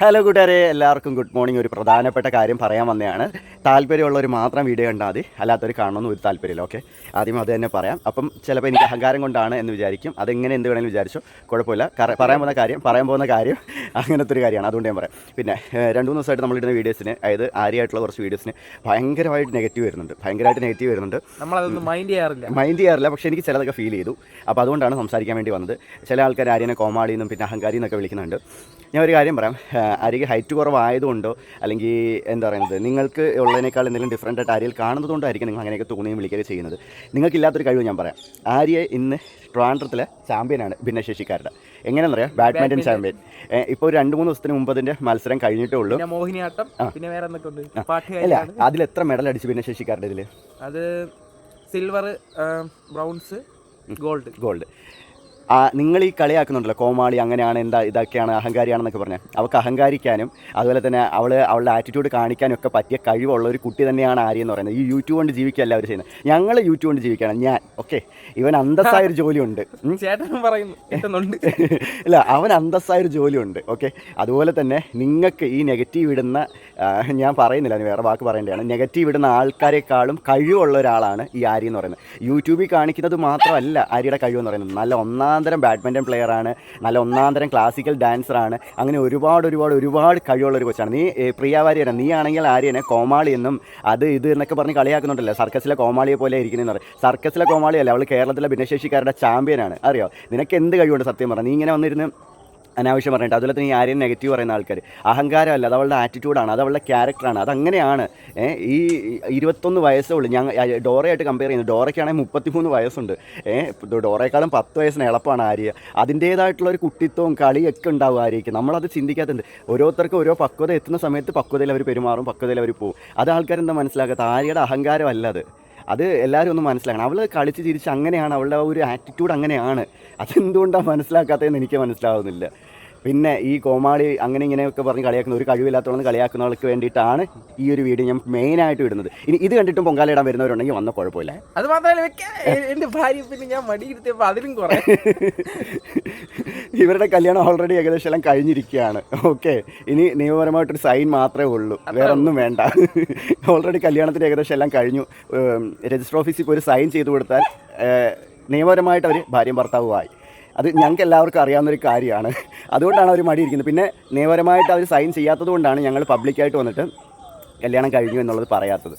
Hello കൂട്ടുകാരെ. എല്ലാവർക്കും good morning ഒരു പ്രധാനപ്പെട്ട കാര്യം പറയാൻ വന്നതാണ്. താല്പര്യമുള്ളവർ മാത്രം വീഡിയോ കണ്ടാൽ മതി. അല്ലാത്തവർ കാണണമെന്ന് ഒരു താല്പര്യമില്ല ഓക്കെ ആദ്യം അത് തന്നെ പറയാം. അപ്പം ചിലപ്പോൾ എനിക്ക് അഹങ്കാരം കൊണ്ടാണ് എന്ന് വിചാരിക്കും. അതെങ്ങനെ എന്ത് വേണമെങ്കിലും വിചാരിച്ചോ. കുഴപ്പമില്ല. പറയാൻ പോകുന്ന കാര്യം പറയാൻ പോകുന്ന കാര്യം അങ്ങനത്തെ ഒരു കാര്യമാണ്. അതുകൊണ്ട് ഞാൻ പറയാം. പിന്നെ രണ്ട് മൂന്ന് ദിവസമായിട്ട് നമ്മളിടുന്ന വീഡിയോസിന് അതായത് ആരെയായിട്ടുള്ള കുറച്ച് വീഡിയോസിന് ഭയങ്കരമായിട്ട് നെഗറ്റീവ് വരുന്നുണ്ട്. ഭയങ്കരമായിട്ട് നെഗറ്റീവ് വരുന്നുണ്ട്. നമ്മളതൊന്നും മൈൻഡ് ചെയ്യാറില്ല. മൈൻഡ് ചെയ്യാറില്ല. പക്ഷേ എനിക്ക് ചിലതൊക്കെ ഫീൽ ചെയ്തു. അപ്പോൾ അതുകൊണ്ടാണ് സംസാരിക്കാൻ വേണ്ടി വന്നത്. ചില ആൾക്കാർ ആര്യനെ കോമാളി എന്നും പിന്നെ അഹങ്കാരി എന്നൊക്കെ വിളിക്കുന്നുണ്ട്. ഞാൻ ഒരു കാര്യം പറയാം. ആര്യക്ക് ഹൈറ്റ് കുറവായതുകൊണ്ടോ അല്ലെങ്കിൽ എന്താ പറയുന്നത് നിങ്ങൾക്ക് ഉള്ളതിനേക്കാൾ എന്തെങ്കിലും ഡിഫറന്റ് ആയിട്ട് ആര്യയിൽ കാണുന്നതുകൊണ്ടായിരിക്കും നിങ്ങൾ അങ്ങനെയൊക്കെ തോന്നുകയും വിളിക്കുകയൊക്കെ ചെയ്യുന്നത്. നിങ്ങൾക്കില്ലാത്തൊരു കഴിവ് ഞാൻ പറയാം. ആര്യ ഇന്ന് ട്രാൻഡ്രത്തിലെ ചാമ്പ്യനാണ് ഭിന്നശേഷിക്കാരുടെ. എങ്ങനെയാണെന്നറിയാം? ബാഡ്മിന്റൺ ചാമ്പ്യൻ ഇപ്പോൾ ഒരു രണ്ട് മൂന്ന് ദിവസത്തിന് മുമ്പ് അതിന്റെ മത്സരം കഴിഞ്ഞിട്ടേ ഉള്ളൂ. മോഹിനിയാട്ടം പിന്നെ വേറെ അല്ല അതിൽ എത്ര മെഡൽ അടിച്ചു ഭിന്നശേഷിക്കാരുടെ ഇതിൽ അത് സിൽവർ ബ്രൗൺസ് ഗോൾഡ് ഗോൾഡ് നിങ്ങൾ ഈ കളിയാക്കുന്നുണ്ടല്ലോ കോമാളി അങ്ങനെയാണ് എന്താ ഇതൊക്കെയാണ് അഹങ്കാരിയാണെന്നൊക്കെ പറഞ്ഞാൽ അവൾക്ക് അഹങ്കാരിക്കാനും അതുപോലെ തന്നെ അവൾ അവളുടെ ആറ്റിറ്റ്യൂഡ് കാണിക്കാനും ഒക്കെ പറ്റിയ കഴിവുള്ള ഒരു കുട്ടി തന്നെയാണ് ആര്യ എന്ന് പറയുന്നത്. ഈ യൂട്യൂബ് കൊണ്ട് ജീവിക്കുകയല്ല അവർ ചെയ്യുന്നത്. ഞങ്ങൾ യൂട്യൂബ് കൊണ്ട് ജീവിക്കുകയാണ്. ഞാൻ ഓക്കെ ഇവൻ അന്തസ്സായ ഒരു ജോലിയുണ്ട്. ഇല്ല അവൻ അന്തസ്സായ ഒരു ജോലിയുണ്ട് ഓക്കെ അതുപോലെ തന്നെ നിങ്ങൾക്ക് ഈ നെഗറ്റീവ് ഇടുന്ന ഞാൻ പറയുന്നില്ല വേറെ വാക്ക് പറയേണ്ടതാണ്. നെഗറ്റീവ് ഇടുന്ന ആൾക്കാരെക്കാളും കഴിവുള്ള ഒരാളാണ് ഈ ആര്യ എന്ന് പറയുന്നത്. യൂട്യൂബിൽ കാണിക്കുന്നത് മാത്രമല്ല ആര്യയുടെ കഴിവെന്ന് പറയുന്നത്. നല്ല ഒന്നാന്തരം ബാഡ്മിന്റൺ പ്ലെയറാണ്. നല്ല ഒന്നാന്തരം ക്ലാസിക്കൽ ഡാൻസറാണ് അങ്ങനെ ഒരുപാട് ഒരുപാട് ഒരുപാട് കഴിവുള്ള ഒരു കൊച്ചാണ്. നീ ഏ, പ്രിയ വാര്യന നീ ആണെങ്കിൽ ആര്യനെ കോമാളി എന്നും അത് ഇത് എന്നൊക്കെ പറഞ്ഞ് കളിയാക്കുന്നുണ്ടല്ലോ. സർക്കസിലെ കോമാളിയെ പോലെ ഇരിക്കുന്നതെന്ന് പറയും. സർക്കസിലെ കോമാളിയല്ല അവൾ കേരളത്തിലെ ഭിന്നശേഷിക്കാരുടെ ചാമ്പ്യനാണ് അറിയോ? നിനക്ക് എന്ത് കഴിവുണ്ട് സത്യം പറഞ്ഞാൽ നീ ഇങ്ങനെ വന്നിരുന്ന് അനാവശ്യം പറഞ്ഞിട്ട്. അതുപോലെ തന്നെ ഈ ആരെയും നെഗറ്റീവ് പറയുന്ന ആൾക്കാർ അഹങ്കാരമല്ല അത് അവളുടെ ആറ്റിറ്റ്യൂഡാണ് അത് അവളുടെ ക്യാരക്ടറാണ് അതങ്ങനെയാണ്. ഈ ഇരുപത്തൊന്ന് വയസ്സേ ഉള്ളൂ. ഞാൻ ഡോറയായിട്ട് കമ്പയർ ചെയ്യുന്നത് ഡോറയ്ക്കാണെങ്കിൽ മുപ്പത്തിമൂന്ന് വയസ്സുണ്ട്. ഡോറയെക്കാളും പത്ത് വയസ്സിന് എളുപ്പമാണ് ആര്യ. അതിന്റേതായിട്ടുള്ള ഒരു കുട്ടിത്വവും കളിയൊക്കെ ഉണ്ടാവും ആര്യയ്ക്ക്. നമ്മളത് ചിന്തിക്കാത്തുണ്ട് ഓരോരുത്തർക്കും ഓരോ പക്വത എത്തുന്ന സമയത്ത് പക്വതയിൽ അവർ പെരുമാറും പക്വതയിൽ അവർ പോകും അത് ആൾക്കാരെന്താ മനസ്സിലാക്കാത്ത ആര്യയുടെ അഹങ്കാരമല്ല അത്. അത് എല്ലാവരും ഒന്ന് മനസ്സിലാക്കണം. അവൾ കളിച്ച് ചിരിച്ച് അങ്ങനെയാണ് അവളുടെ ഒരു ആറ്റിറ്റ്യൂഡ് അങ്ങനെയാണ്. അതെന്തുകൊണ്ടാണ് മനസ്സിലാക്കാത്തതെന്ന് എനിക്ക് മനസ്സിലാവുന്നില്ല. പിന്നെ ഈ കോമാളി അങ്ങനെ ഇങ്ങനെയൊക്കെ പറഞ്ഞ് കളിയാക്കുന്ന ഒരു കഴിവില്ലാത്തവളെന്ന് കളിയാക്കുന്നവർക്ക് വേണ്ടിയിട്ടാണ് ഈ ഒരു വീഡിയോ ഞാൻ മെയിനായിട്ട് ഇടുന്നത്. ഇനി ഇത് കണ്ടിട്ടും പൊങ്കാലയിടാൻ വരുന്നവരുണ്ടെങ്കിൽ വന്ന കുഴപ്പമില്ല. അത് മാത്രമല്ല എന്റെ ഭാര്യ പിന്നെ ഞാൻ മടിയിരുത്തിയപ്പോൾ അതിലും കുറെ. ഇവരുടെ കല്യാണം ഓൾറെഡി ഏകദേശം എല്ലാം കഴിഞ്ഞിരിക്കുകയാണ്. ഓക്കെ ഇനി നിയമപരമായിട്ടൊരു സൈൻ മാത്രമേ ഉള്ളൂ. വേറെ ഒന്നും വേണ്ട. ഓൾറെഡി കല്യാണത്തിന് ഏകദേശം എല്ലാം കഴിഞ്ഞു. രജിസ്റ്റർ ഓഫീസിൽ പോയി ഒരു സൈൻ ചെയ്തു കൊടുത്താൽ നിയമപരമായിട്ട് അവർ ഭാര്യയും ഭർത്താവുമായി അത് ഞങ്ങൾക്ക് എല്ലാവർക്കും അറിയാവുന്നൊരു കാര്യമാണ്. അതുകൊണ്ടാണ് അവർ മടിയിരിക്കുന്നത്. പിന്നെ നിയമപരമായിട്ട് അവർ സൈൻ ചെയ്യാത്തത് കൊണ്ടാണ് ഞങ്ങൾ പബ്ലിക്കായിട്ട് വന്നിട്ട് കല്യാണം കഴിഞ്ഞു എന്നുള്ളത് പറയാത്തത്.